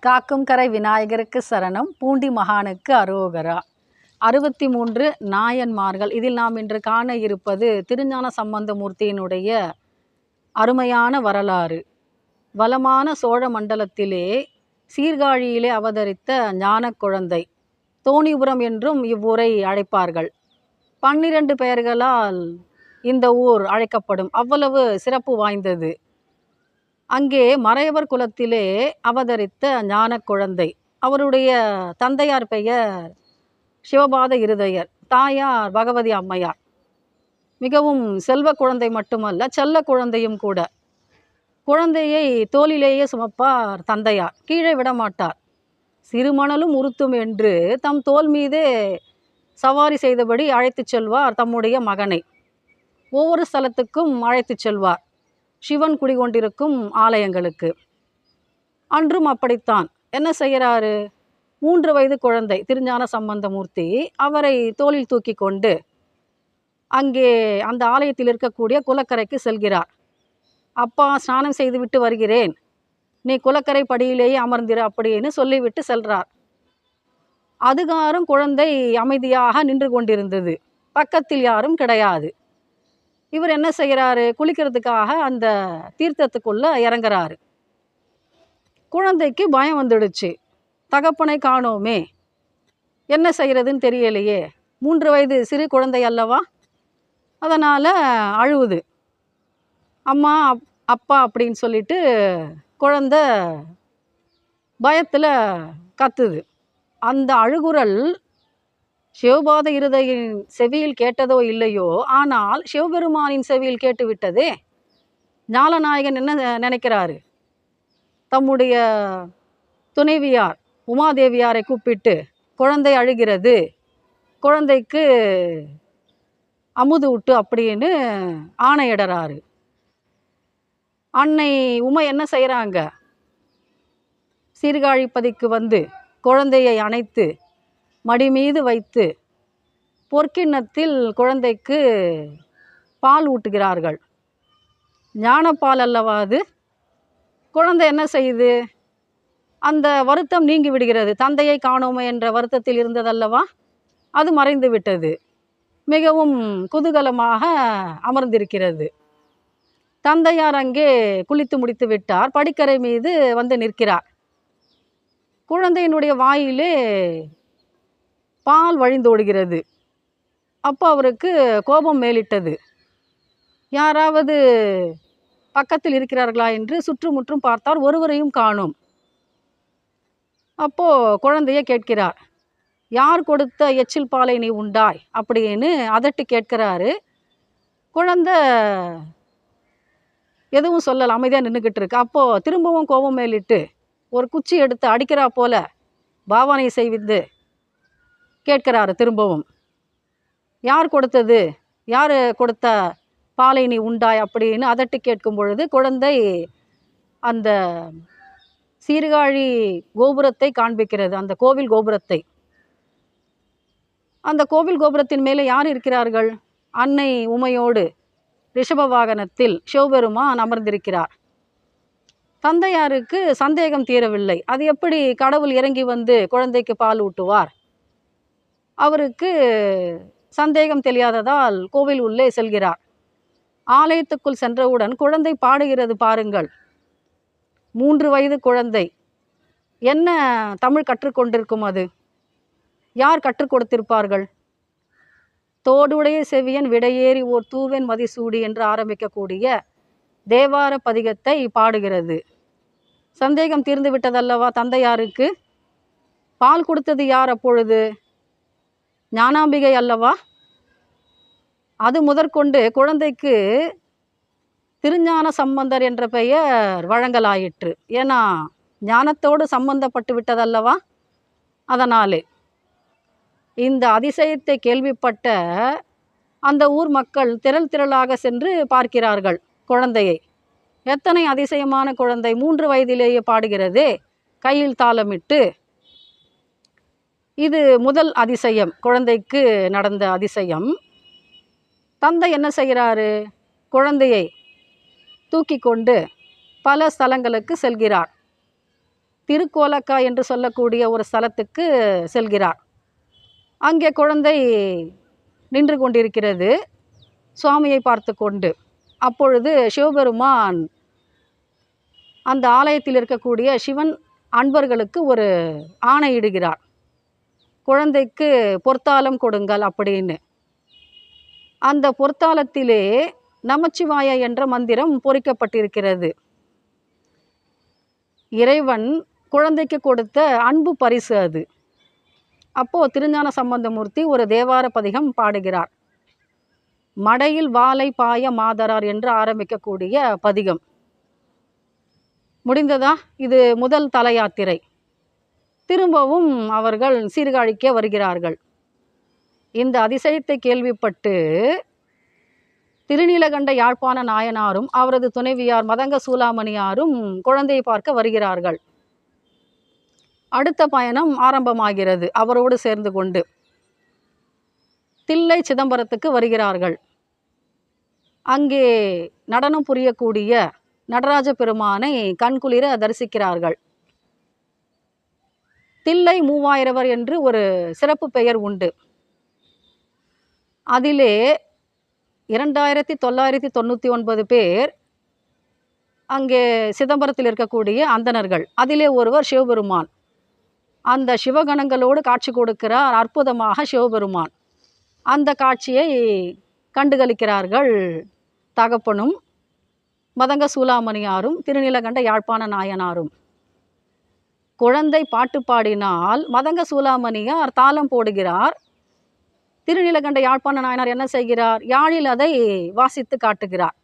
காக்கும் கரை விநாயகருக்கு சரணம் பூண்டி மகானுக்கு அரோகரா. அறுபத்தி மூன்று நாயன்மார்கள். இதில் நாம் இன்று காண இருப்பது திருஞான சம்பந்தமூர்த்தியினுடைய அருமையான வரலாறு. வளமான சோழ மண்டலத்திலே சீர்காழியிலே அவதரித்த ஞான குழந்தை. தோணிபுரம் என்றும் இவ்வூரை அழைப்பார்கள். பன்னிரண்டு பெயர்களால் இந்த ஊர் அழைக்கப்படும். அவ்வளவு சிறப்பு வாய்ந்தது. அங்கே மறையவர் குலத்திலே அவதரித்த ஞான குழந்தை. அவருடைய தந்தையார் பெயர் சிவபாத இருதயர் தாயார் பகவதி அம்மையார். மிகவும் செல்வ குழந்தை மட்டுமல்ல செல்ல குழந்தையும் கூட. குழந்தையை தோளிலேயே சுமப்பார் தந்தையார். கீழே விடமாட்டார். சிறுமணலும் உறுத்தும் என்று தம் தோல் மீதே சவாரி செய்தபடி அழைத்துச் செல்வார் தம்முடைய மகனை. ஒவ்வொரு ஸ்தலத்துக்கும் அழைத்துச் செல்வார். சிவன் குடிகொண்டிருக்கும் ஆலயங்களுக்கு. அன்றும் அப்படித்தான். என்ன செய்கிறாரு? மூன்று வயது குழந்தை திருஞான சம்பந்தமூர்த்தி அவரை தோளில் தூக்கி கொண்டு அங்கே அந்த ஆலயத்தில் இருக்கக்கூடிய குலக்கரைக்கு செல்கிறார். அப்பா ஸ்நானம் செய்துவிட்டு வருகிறேன். நீ குலக்கரை படியிலேயே அமர்ந்திரு அப்படின்னு சொல்லிவிட்டு செல்றார். அதுகாரும் குழந்தை அமைதியாக நின்று கொண்டிருந்தது. பக்கத்தில் யாரும் கிடையாது. இவர் என்ன செய்கிறாரு? குளிக்கிறதுக்காக அந்த தீர்த்தத்துக்குள்ளே இறங்குறாரு. குழந்தைக்கு பயம் வந்துடுச்சு. தகப்பனை காணோமே. என்ன செய்கிறதுன்னு தெரியலையே. மூன்று வயது சிறு குழந்தை அல்லவா? அதனால் அழுவுது. அம்மா அப்- அப்பா அப்படின்னு சொல்லிட்டு குழந்த பயத்தில் கத்துது. அந்த அழுகுரல் சிவபாத இருதையின் செவியில் கேட்டதோ இல்லையோ? ஆனால் சிவபெருமானின் செவியில் கேட்டுவிட்டதே. ஞாலநாயகன் என்ன நினைக்கிறாரு? தம்முடைய துணைவியார் உமாதேவியாரை கூப்பிட்டு குழந்தை அழுகிறது. குழந்தைக்கு அமுது விட்டு அப்படின்னு ஆணையிடறாரு அன்னை உமை என்ன செய்கிறாங்க சீர்காழிப்பதிக்கு வந்து குழந்தையை அணைத்து மடி மீது வைத்து பொற்கிண்ணத்தில் குழந்தைக்கு பால் ஊட்டுகிறார்கள். ஞானப்பால் அல்லவா அது? குழந்தை என்ன செய்யுது? அந்த வருத்தம் நீங்கி விடுகிறது. தந்தையை காணோமே என்ற வருத்தத்தில் இருந்ததல்லவா? அது மறைந்து விட்டது. மிகவும் குதூகலமாக அமர்ந்திருக்கிறது. தந்தையார் அங்கே குளித்து முடித்து விட்டார். படிக்கரை மீது வந்து நிற்கிறார். குழந்தையினுடைய வாயிலே பால் வழிந்தோடுகிறது. அப்போ அவருக்கு கோபம் மேலிட்டது. யாராவது பக்கத்தில் இருக்கிறார்களா என்று சுற்றுமுற்றும் பார்த்தார். ஒருவரையும் காணோம். அப்போது குழந்தைய கேட்கிறார் யார் கொடுத்த எச்சில் பாலை நீ உண்டாய்? அப்படின்னு அதட்டி கேட்கிறாரு. குழந்தை எதுவும் சொல்லலை அமைதியாக நின்றுக்கிட்டு இருக்கு. அப்போ திரும்பவும் கோபம் மேலிட்டு ஒரு குச்சி எடுத்து அடிக்கிறா போல பாவனை செய்வித்து கேட்கிறாரு திரும்பவும். யார் கொடுத்தது? யார் கொடுத்த பாலை நீ உண்டாய்? அப்படின்னு அதட்டு கேட்கும் பொழுது குழந்தை அந்த சீர்காழி கோபுரத்தை காண்பிக்கிறது அந்த கோவில் கோபுரத்தை. அந்த கோவில் கோபுரத்தின் மேலே யார் இருக்கிறார்கள்? அன்னை உமையோடு ரிஷப வாகனத்தில் சிவபெருமான் அமர்ந்திருக்கிறார். தந்தையாருக்கு சந்தேகம் தீரவில்லை. அது எப்படி கடவுள் இறங்கி வந்து குழந்தைக்கு பால் ஊட்டுவார்? அவருக்கு சந்தேகம் தெரியாததால் கோவில் உள்ளே செல்கிறார். ஆலயத்துக்குள் சென்றவுடன் குழந்தை பாடுகிறது பாருங்கள். மூன்று வயது குழந்தை. என்ன தமிழ் கற்றுக்கொண்டிருக்கும் அது? யார் கற்றுக் கொடுத்திருப்பார்கள்? தோடுடைய செவியன் விடையேறி ஓர் தூவன் மதிசூடி என்று ஆரம்பிக்கக்கூடிய தேவார பதிகத்தை பாடுகிறது. சந்தேகம் தீர்ந்து விட்டதல்லவா தந்தையாருக்கு? பால் கொடுத்தது யார் அப்பொழுது? ஞானாம்பிகை அல்லவா? அது முதற்கொண்டு குழந்தைக்கு திருஞான சம்பந்தர் என்ற பெயர் வழங்கலாயிற்று. ஏன்னா ஞானத்தோடு சம்பந்தப்பட்டு விட்டதல்லவா? அதனாலே. இந்த அதிசயத்தை கேள்விப்பட்ட அந்த ஊர் மக்கள் திரள் திரளாக சென்று பார்க்கிறார்கள் குழந்தையை. எத்தனை அதிசயமான குழந்தை மூன்று வயதிலேயே பாடுகிறதே. கையில் தாளமிட்டு இது முதல் அதிசயம். குழந்தைக்கு நடந்த அதிசயம். தந்தை என்ன செய்கிறாரு? குழந்தையை தூக்கி கொண்டு பல ஸ்தலங்களுக்கு செல்கிறார். திருக்கோலக்கா என்று சொல்லக்கூடிய ஒரு ஸ்தலத்துக்கு செல்கிறார். அங்கே குழந்தை நின்று கொண்டிருக்கிறது. சுவாமியை பார்த்து கொண்டு. அப்பொழுது சிவபெருமான் அந்த ஆலயத்தில் இருக்கக்கூடிய சிவன் அன்பர்களுக்கு ஒரு ஆணையிடுகிறார். குழந்தைக்கு பொற்தாளம் கொடுங்கள் அப்படின்னு. அந்த பொற்தாளத்திலே நமச்சிவாய என்ற மந்திரம் பொறிக்கப்பட்டிருக்கிறது. இறைவன் குழந்தைக்கு கொடுத்த அன்பு பரிசு அது. அப்போது திருஞான சம்பந்தமூர்த்தி ஒரு தேவார பதிகம் பாடுகிறார். மடையில் வாழை பாய மாதரார் என்று ஆரம்பிக்கக்கூடிய பதிகம். முடிந்ததா? இது முதல் தலையாத்திரை. திரும்பவும் அவர்கள் சீர்காழிக்க வருகிறார்கள். இந்த அதிசயத்தை கேள்விப்பட்டு திருநீலகண்ட யாழ்ப்பாண நாயனாரும் அவரது துணைவியார் மதங்க சூலாமணியாரும் குழந்தையை பார்க்க வருகிறார்கள். அடுத்த பயணம் ஆரம்பமாகிறது. அவரோடு சேர்ந்து கொண்டு தில்லை சிதம்பரத்துக்கு வருகிறார்கள். அங்கே நடனம் புரியக்கூடிய நடராஜ பெருமானை கண்குளிர தரிசிக்கிறார்கள். தில்லை மூவாயிரவர் என்று ஒரு சிறப்பு பெயர் உண்டு. அதிலே இரண்டாயிரத்தி தொள்ளாயிரத்தி தொண்ணூற்றி ஒன்பது பேர் அங்கே சிதம்பரத்தில் இருக்கக்கூடிய அந்தணர்கள். அதிலே ஒருவர் சிவபெருமான். அந்த சிவகணங்களோடு காட்சி கொடுக்கிறார் அற்புதமாக சிவபெருமான். அந்த காட்சியை கண்டுகளிக்கிறார்கள் தகப்பனும் மதங்க சூலாமணியாரும் திருநீலகண்ட யாழ்ப்பாண நாயனாரும். குழந்தை பாட்டு பாடினால் மதங்க சூலாமணியார் தாளம் போடுகிறார். திருநீலகண்ட யாழ்ப்பாண நாயனார் என்ன செய்கிறார்? யாழில் அதை வாசித்து காட்டுகிறார்.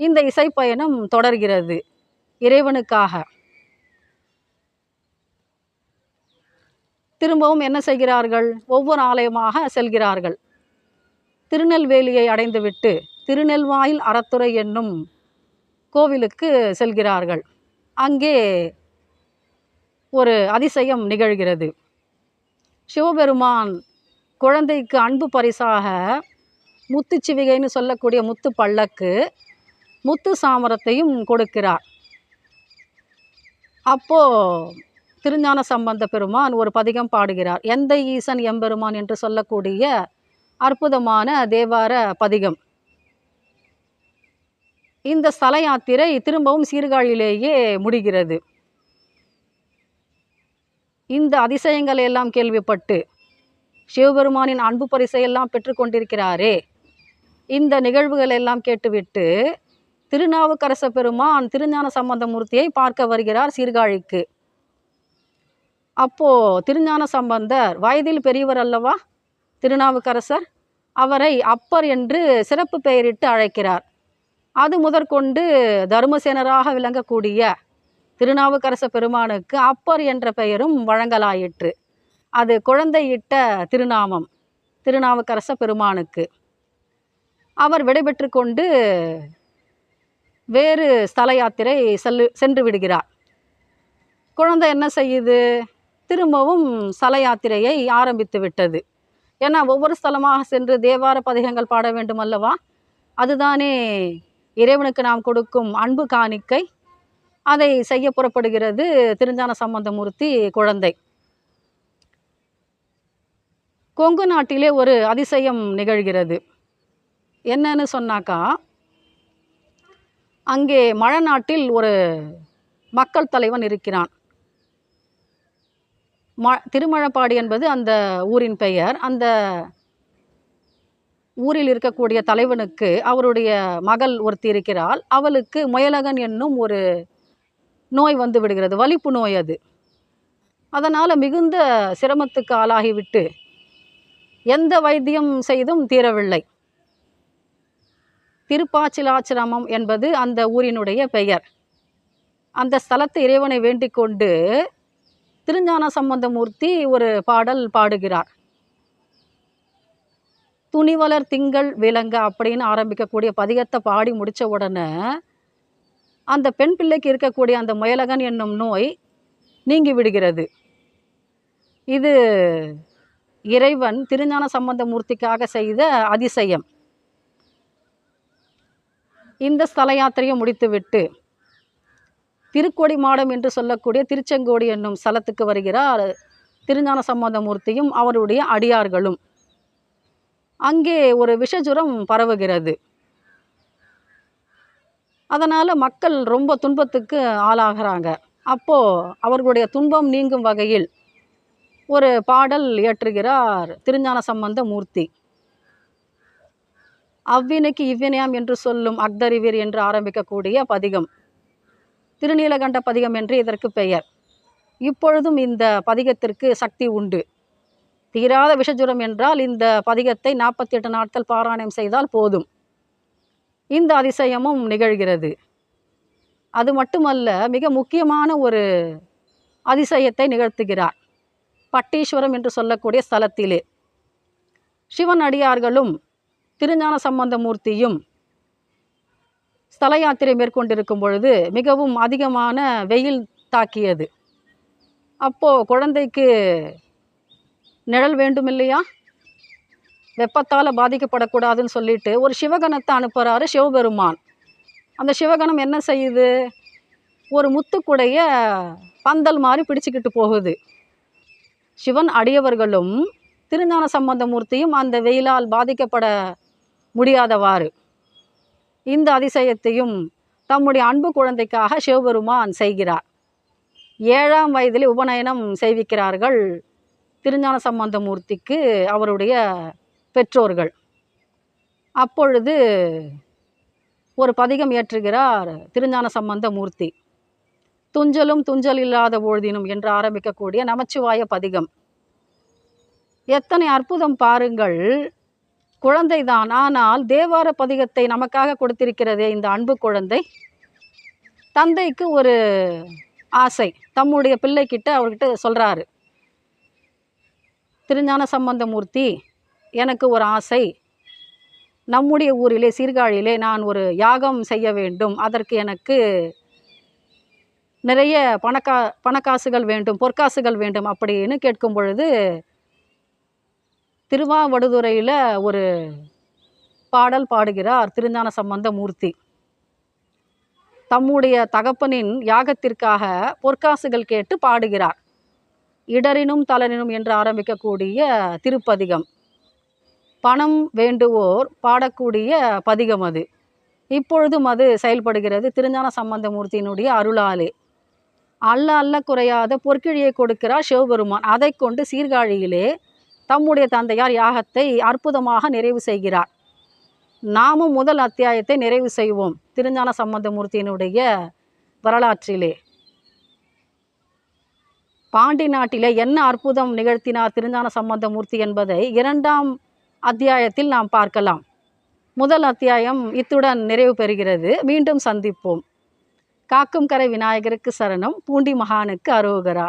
இந்த இசைப்பயணம் தொடர்கிறது. இறைவனுக்காக. திரும்பவும் என்ன செய்கிறார்கள்? ஒவ்வொரு ஆலயமாக செல்கிறார்கள். திருநெல்வேலியை அடைந்துவிட்டு திருநெல்வாயில் அறத்துறை என்னும் கோவிலுக்கு செல்கிறார்கள். அங்கே ஒரு அதிசயம் நிகழ்கிறது. சிவபெருமான் குழந்தைக்கு அன்பு பரிசாக முத்துச்சிவிகைன்னு சொல்லக்கூடிய முத்து பல்லக்கு முத்து சாமரத்தையும் கொடுக்கிறார். அப்போ திருஞான சம்பந்த பெருமான் ஒரு பதிகம் பாடுகிறார். எந்த ஈசன் எம்பெருமான் என்று சொல்லக்கூடிய அற்புதமான தேவார பதிகம். இந்த ஸ்தல யாத்திரை திரும்பவும் சீர்காழியிலேயே முடிகிறது. இந்த அதிசயங்களை எல்லாம் கேள்விப்பட்டு சிவபெருமானின் அன்பு பரிசையெல்லாம் பெற்றுக்கொண்டிருக்கிறாரே. இந்த நிகழ்வுகள் எல்லாம் கேட்டுவிட்டு திருநாவுக்கரச பெருமான் திருஞான சம்பந்தமூர்த்தியை பார்க்க வருகிறார் சீர்காழிக்கு. அப்போ திருஞான சம்பந்தர் வயதில் பெரியவர் அல்லவா? திருநாவுக்கரசர் அவரை அப்பர் என்று சிறப்பு பெயரிட்டு அழைக்கிறார். அது முதற்கொண்டு தர்மசேனராக விளங்கக்கூடிய திருநாவுக்கரச பெருமானுக்கு அப்பர் என்ற பெயரும் வழங்கலாயிற்று. அது குழந்தையிட்ட திருநாமம் திருநாவுக்கரச பெருமானுக்கு. அவர் விடைபெற்று கொண்டு வேறு ஸ்தல யாத்திரை செல்லு சென்று விடுகிறார். குழந்தை என்ன செய்யுது? திரும்பவும் ஸ்தல யாத்திரையை ஆரம்பித்து விட்டது. ஏன்னா ஒவ்வொரு ஸ்தலமாக சென்று தேவார பதிகங்கள் பாட வேண்டும் அல்லவா அதுதானே இறைவனுக்கு நாம் கொடுக்கும் அன்பு காணிக்கை. அதை செய்ய புறப்படுகிறது திருஞான சம்பந்தமூர்த்தி குழந்தை. கொங்கு நாட்டிலே ஒரு அதிசயம் நிகழ்கிறது. என்னன்னு சொன்னாக்கா அங்கே மழநாட்டில் ஒரு மக்கள் தலைவன் இருக்கிறான். ம திருமழப்பாடி என்பது அந்த ஊரின் பெயர். அந்த ஊரில் இருக்கக்கூடிய தலைவனுக்கு அவருடைய மகள் ஒருத்தி இருக்கிறாள். அவளுக்கு முயலகன் என்னும் ஒரு நோய் வந்து விடுகிறது. வலிப்பு நோய் அது. அதனால் மிகுந்த சிரமத்துக்கு ஆளாகிவிட்டு எந்த வைத்தியம் செய்தும் தீரவில்லை. திருப்பாச்சிலாச்சிரமம் என்பது அந்த ஊரினுடைய பெயர். அந்த ஸ்தலத்தை இறைவனை வேண்டிக் கொண்டு திருஞான சம்பந்தமூர்த்தி ஒரு பாடல் பாடுகிறார். துணிவலர் திங்கள் விலங்க அப்படின்னு ஆரம்பிக்கக்கூடிய பதிகத்தை பாடி முடித்த உடனே அந்த பெண் பிள்ளைக்கு இருக்கக்கூடிய அந்த முயலகன் என்னும் நோய் நீங்கி விடுகிறது. இது இறைவன் திருஞான சம்பந்தமூர்த்திக்காக செய்த அதிசயம். இந்த ஸ்தல யாத்திரையை முடித்துவிட்டு திருக்கோடி மாடம் என்று சொல்லக்கூடிய திருச்செங்கோடி என்னும் ஸ்தலத்துக்கு வருகிறார் திருஞான சம்பந்தமூர்த்தியும் அவருடைய அடியார்களும். அங்கே ஒரு விஷஜுரம் பரவுகிறது. அதனால் மக்கள் ரொம்ப துன்பத்துக்கு ஆளாகிறாங்க. அப்போது அவர்களுடைய துன்பம் நீங்கும் வகையில் ஒரு பாடல் இயற்றுகிறார் திருஞான சம்பந்த மூர்த்தி. அவ்வினைக்கு இவ்வினையாம் என்று சொல்லும் அக்தரிவீர் என்று ஆரம்பிக்கக்கூடிய பதிகம். திருநீலகண்ட பதிகம் என்று இதற்கு பெயர். இப்பொழுதும் இந்த பதிகத்திற்கு சக்தி உண்டு. தீராத விஷஜுரம் என்றால் இந்த பதிகத்தை நாற்பத்தி எட்டு நாட்கள் பாராயணம் செய்தால் போதும். இந்த அதிசயமும் நிகழ்கிறது. அது மட்டுமல்ல மிக முக்கியமான ஒரு அதிசயத்தை நிகழ்த்துகிறார். பட்டீஸ்வரம் என்று சொல்லக்கூடிய ஸ்தலத்திலே. சிவன் அடியார்களும் திருஞான சம்பந்தமூர்த்தியும் ஸ்தல யாத்திரை மேற்கொண்டிருக்கும் பொழுது மிகவும் அதிகமான வெயில் தாக்கியது. அப்போது குழந்தைக்கு நிழல் வேண்டும் இல்லையா வெப்பத்தால் பாதிக்கப்படக்கூடாதுன்னு சொல்லிட்டு ஒரு சிவகணத்தை அனுப்புகிறாரு சிவபெருமான். அந்த சிவகணம் என்ன செய்யுது? ஒரு முத்துக்குடைய பந்தல் மாதிரி பிடிச்சிக்கிட்டு போகுது. சிவன் அடியவர்களும் திருஞான சம்பந்தமூர்த்தியும் அந்த வெயிலால் பாதிக்கப்பட முடியாதவாறு. இந்த அதிசயத்தையும் தம்முடைய அன்பு குழந்தைக்காக சிவபெருமான் செய்கிறார். ஏழாம் வயதில் உபநயனம் செய்விக்கிறார்கள் திருஞான சம்பந்தமூர்த்திக்கு அவருடைய பெற்றோர்கள். அப்பொழுது ஒரு பதிகம் ஏற்றுகிறார் திருஞான சம்பந்த மூர்த்தி துஞ்சலும் துஞ்சல் இல்லாத பொழுதினும் என்று ஆரம்பிக்கக்கூடிய நமச்சிவாய பதிகம். எத்தனை அற்புதம் பாருங்கள். குழந்தைதான் ஆனால் தேவார பதிகத்தை நமக்காக கொடுத்திருக்கிறதே இந்த அன்பு குழந்தை. தந்தைக்கு ஒரு ஆசை. தம்முடைய பிள்ளைக்கிட்ட அவர்கிட்ட சொல்கிறாரு திருஞான சம்பந்தமூர்த்தி எனக்கு ஒரு ஆசை. நம்முடைய ஊரிலே சீர்காழியிலே நான் ஒரு யாகம் செய்ய வேண்டும். அதற்கு எனக்கு நிறைய பணக்கா பணக்காசுகள் வேண்டும் பொற்காசுகள் வேண்டும் அப்படின்னு கேட்கும் பொழுது திருவாவடுதுறையில் ஒரு பாடல் பாடுகிறார் திருஞான சம்பந்த மூர்த்தி தம்முடைய தகப்பனின் யாகத்திற்காக பொற்காசுகள் கேட்டு பாடுகிறார். இடரினும் தலனினும் என்று ஆரம்பிக்கக்கூடிய திருப்பதிகம். பணம் வேண்டுவோர் பாடக்கூடிய பதிகம் அது. இப்பொழுதும் அது செயல்படுகிறது. திருஞான சம்பந்தமூர்த்தியினுடைய அருளாலே. அல்ல அல்ல குறையாத பொற்கிழியை கொடுக்கிறார் சிவபெருமான். அதை கொண்டு சீர்காழியிலே தம்முடைய தந்தையார் யாகத்தை அற்புதமாக நிறைவு செய்கிறார். நாமும் முதல் அத்தியாயத்தை நிறைவு செய்வோம். திருஞான சம்பந்தமூர்த்தியினுடைய வரலாற்றிலே. பாண்டி நாட்டிலே என்ன அற்புதம் நிகழ்த்தினார் திருஞான சம்பந்தமூர்த்தி என்பதை இரண்டாம் அத்தியாயத்தில் நாம் பார்க்கலாம். முதல் அத்தியாயம் இத்துடன் நிறைவு பெறுகிறது. மீண்டும் சந்திப்போம். காக்கும் கரை விநாயகருக்கு சரணம். பூண்டி மகானுக்கு அரோகரா.